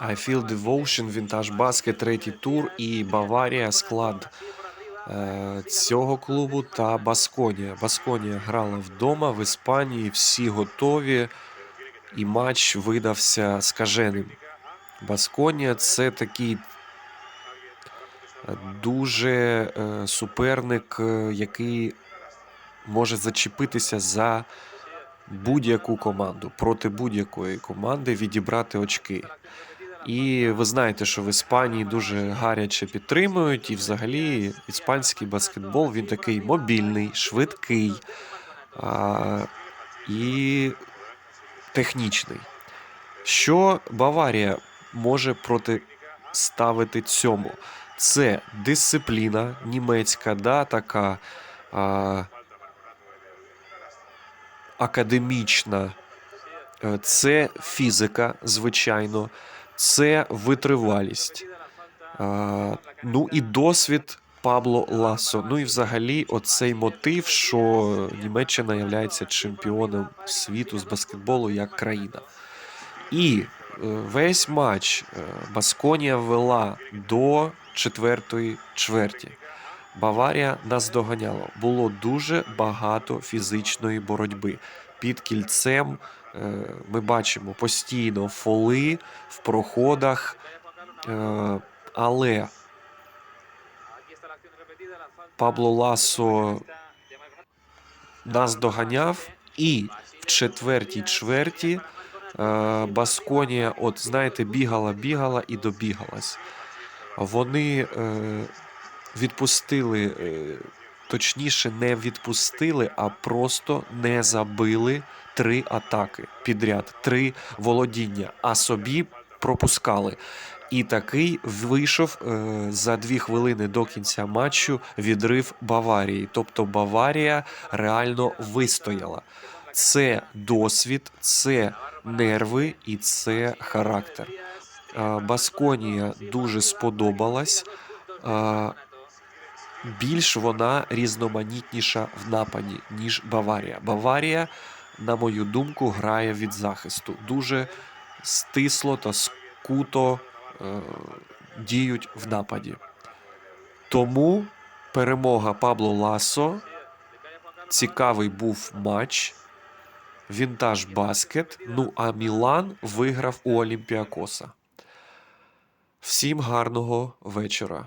I Feel Devotion, Vintage Basket, третій тур і Баварія склад е, цього клубу та Басконія. Басконія грала вдома в Іспанії, всі готові, і матч видався скаженим. Басконія це такий е, дуже е, суперник, е, який може зачепитися за будь-яку команду, проти будь-якої команди відібрати очки. І ви знаєте, що в Іспанії дуже гаряче підтримують, і взагалі іспанський баскетбол він такий мобільний, швидкий а, і технічний. Що Баварія може протиставити цьому? Це дисципліна німецька, да, така а, академічна, Е, це фізика, звичайно, це витривалість. Ну і досвід Пабло Ласо. Ну і взагалі, оцей мотив, що Німеччина є чемпіоном світу з баскетболу як країна. І е, весь матч е, Басконія вела до четвертої чверті. Баварія наздоганяла. Було дуже багато фізичної боротьби. Під кільцем ми бачимо постійно фоли в проходах, е, але Пабло Ласо нас доганяв, і в четвертій чверті е, Басконія, от знаєте, бігала, бігала і добігалась. Вони е, відпустили, е, точніше, не відпустили, а просто не забили три атаки підряд, три володіння, а собі пропускали. І такий вийшов е, за дві хвилини до кінця матчу відрив Баварії. Тобто Баварія реально вистояла. Це досвід, це нерви і це характер. Е, Басконія дуже сподобалась. Більш вона різноманітніша в нападі, ніж Баварія. Баварія, на мою думку, грає від захисту. Дуже стисло та скуто е, діють в нападі. Тому перемога Пабло Ласо. Цікавий був матч. Вінтаж баскет. Ну а Мілан виграв у Олімпіакоса. Всім гарного вечора.